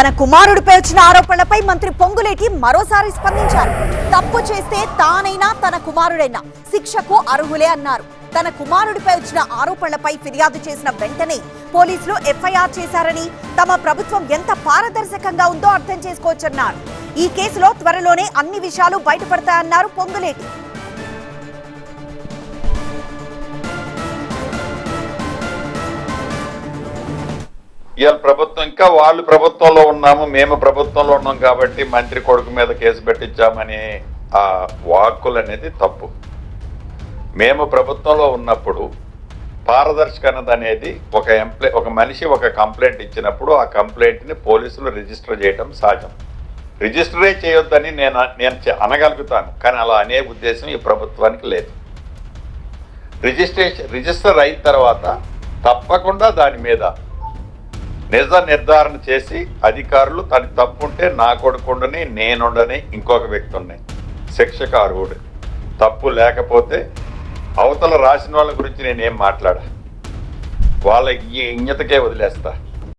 తన కుమారుడిపై వచ్చిన ఆరోపణలపై మంత్రి పొంగులేటి మరోసారి స్పందించారు. తప్పు చేస్తే తానైనా తన కుమారుడైనా శిక్షకు అర్హులే అన్నారు. తన కుమారుడిపై వచ్చిన ఆరోపణలపై ఫిర్యాదు చేసిన వెంటనే పోలీసులు ఎఫ్ఐఆర్ చేశారని తమ ప్రభుత్వం ఎంత పారదర్శకంగా ఉందో అర్థం చేసుకోవచ్చన్నారు. ఈ కేసులో త్వరలోనే అన్ని విషయాలు బయటపడతాయన్నారు పొంగులేటి. ఇవాళ ప్రభుత్వం ఇంకా వాళ్ళు ప్రభుత్వంలో ఉన్నాము మేము ప్రభుత్వంలో ఉన్నాం కాబట్టి మంత్రి కొడుకు మీద కేసు పెట్టించామని ఆ వాక్కులు అనేది తప్పు. మేము ప్రభుత్వంలో ఉన్నప్పుడు పారదర్శకత అనేది ఒక ఎంప్లే ఒక మనిషి ఒక కంప్లైంట్ ఇచ్చినప్పుడు ఆ కంప్లైంట్ని పోలీసులు రిజిస్టర్ చేయడం సహజం. రిజిస్టరే చేయొద్దని నేను నేను చె- అనగలుగుతాను కానీ అలా అనే ఉద్దేశం ఈ ప్రభుత్వానికి లేదు. రిజిస్ట్రేషన్ రిజిస్టర్ అయిన తర్వాత తప్పకుండా దాని మీద నిజ నిర్ధారణ చేసి అధికారులు తన తప్పుంటే నా కొడుకుండని నేనుండని ఇంకొక వ్యక్తి ఉన్నాయి. శిక్షకు అర్హుడు తప్పు లేకపోతే అవతల రాసిన వాళ్ళ గురించి నేనేం మాట్లాడా? వాళ్ళ ఈ ఇజ్ఞతకే వదిలేస్తా.